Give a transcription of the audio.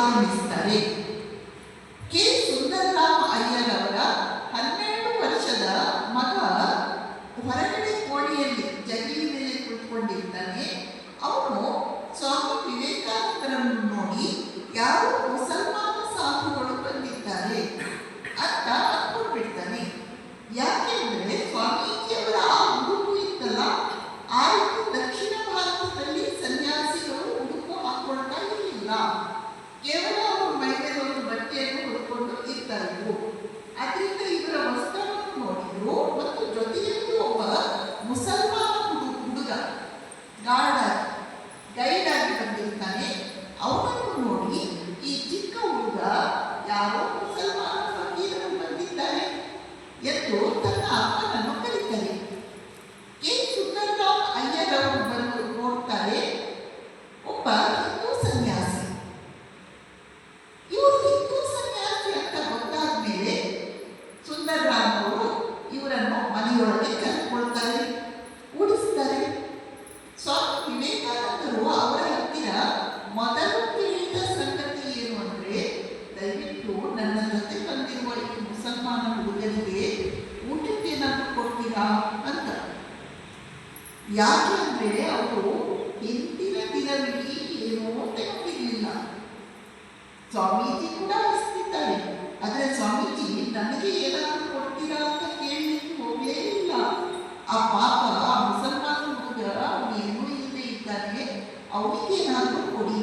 ಆರಂಭಿಸ್ತಾರೆ K. Sundararama Iyer ಅವರ ಹನ್ನೆರಡು ವರ್ಷದ ಮಗ ಹೊರಗಡೆ ಕೋಣೆಯಲ್ಲಿ ಜಗಲಿ ಮೇಲೆ ಕುಳಿತುಕೊಂಡಿರ್ತಾನೆ ಅವನು ಸ್ವಾಮಿ ವಿವೇಕಾನಂದರನ್ನು ನೋಡಿ, ಯಾರು ಮುಸಲ್ಮಾನ ಕೇವಲ ಅವರು ಮೈಮೇಲೆ ಒಂದು ಬಟ್ಟೆಯನ್ನು ಹೊಡ್ಕೊಂಡು ಇರ್ತಾ ಅದರಿಂದ ಇವರ ವಸ್ತ್ರವನ್ನು ನೋಡಿದ್ರು ಮತ್ತು ಜೊತೆಯಲ್ಲಿ ಒಬ್ಬ ಮುಸಲ್ಮಾನ ಹುಡು, ಹುಡುಗ, ಗಾರ್ಡ್ ಗೈಡ್ ಆಗಿ ಬಂದಿರ್ತಾನೆ. ಅವನನ್ನು ನೋಡಿ ಈ ಚಿಕ್ಕ ಹುಡುಗ ಯಾರೋ ಮುಸಲ್ಮಾನ ಬಂದಿದ್ದಾನೆ ಎಂದು ತನ್ನ ಅಂತ. ಯಾಕೆ ಅಂದರೆ ಅವರು ಹಿಂದಿನ ದಿನದಲ್ಲಿ ಏನೋ ತೆಗೆದಿರಲಿಲ್ಲ. ಸ್ವಾಮೀಜಿ ಕೂಡ ಇಸ್ತಿದ್ದಾರೆ ಆದರೆ ಸ್ವಾಮೀಜಿ, ನನಗೆ ಏನಾದರೂ ಕೊಡ್ತೀರಾ ಅಂತ ಕೇಳಲಿಕ್ಕೆ ಹೋಗೇ ಇಲ್ಲ. ಆ ಪಾಪ ಮುಸಲ್ಮಾನ ಹುಡುಗ ಅವನು ಏನೂ ಇಲ್ಲದೆ ಇದ್ದಾನೆ ಅವನಿಗೆ ಏನಾದರೂ ಕೊಡಿ.